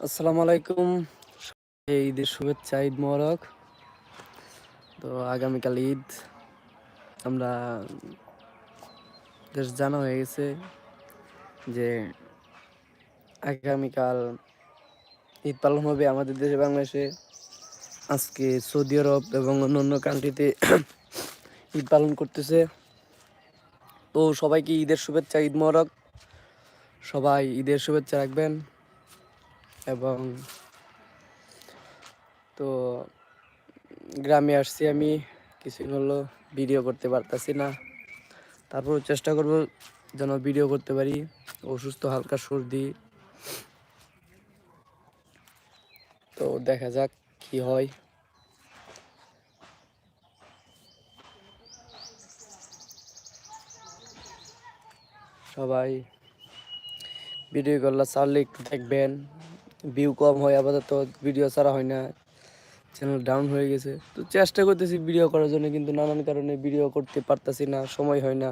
আসসালামু আলাইকুম। ঈদের শুভেচ্ছা, ঈদ মোবারক। তো আগামীকাল ঈদ। আমরা বেশ জানা হয়ে গেছে যে আগামীকাল ঈদ পালন হবে আমাদের দেশে, বাংলাদেশে। আজকে সৌদি আরব এবং অন্যান্য কান্ট্রিতে ঈদ পালন করতেছে। তো সবাইকে ঈদের শুভেচ্ছা, ঈদ মোবারক। সবাই ঈদের শুভেচ্ছা রাখবেন। এবং তো গ্রামে আসছি আমি, কিছুদিন হলো ভিডিও করতে পারতাছি না। তারপর চেষ্টা করব যেন ভিডিও করতে পারি, অসুস্থ, হালকা সর্দি। তো দেখা যাক কি হয়। সবাই ভিডিও করলে চাললে একটু দেখবেন ভিউ কম হয়, আপাতত ভিডিও ছাড়া হয় না চ্যানেল ডাউন হয়ে গেছে। তো চেষ্টা করতেছি ভিডিও করার জন্য, কিন্তু নানান কারণে ভিডিও করতে পারতাছি না, সময় হয় না।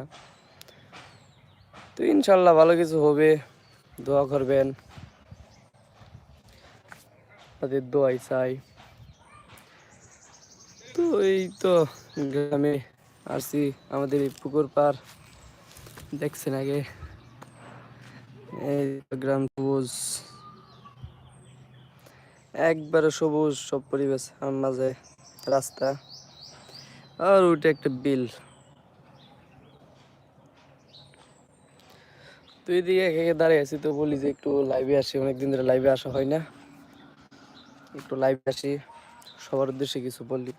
তো ইনশাল্লাহ ভালো কিছু হবে, দোয়া করবেন। তাদের দোয়াই চাই। তো এই তো গ্রামে আসছি, আমাদের এই পুকুর পার দেখছেন আগে? এই গ্রাম একবারে সবুজ সব পরিবেশ মাঝে, রাস্তা। আর ওইটা একটা বিল। তো এদিকে একে দাঁড়িয়ে আছি, তো বলি যে একটু লাইভে আসি, অনেকদিন ধরে লাইভে আসা হয় না। একটু লাইভে আসি, সবার উদ্দেশ্যে কিছু বলি।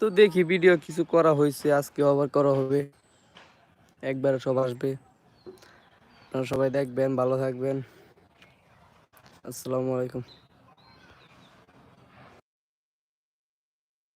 তো দেখি ভিডিও কিছু করা হয়েছে, আজকে আবার করা হবে। একবারে সব আসবে। সবাই দেখবেন, ভালো থাকবেন। আসসালামু আলাইকুম।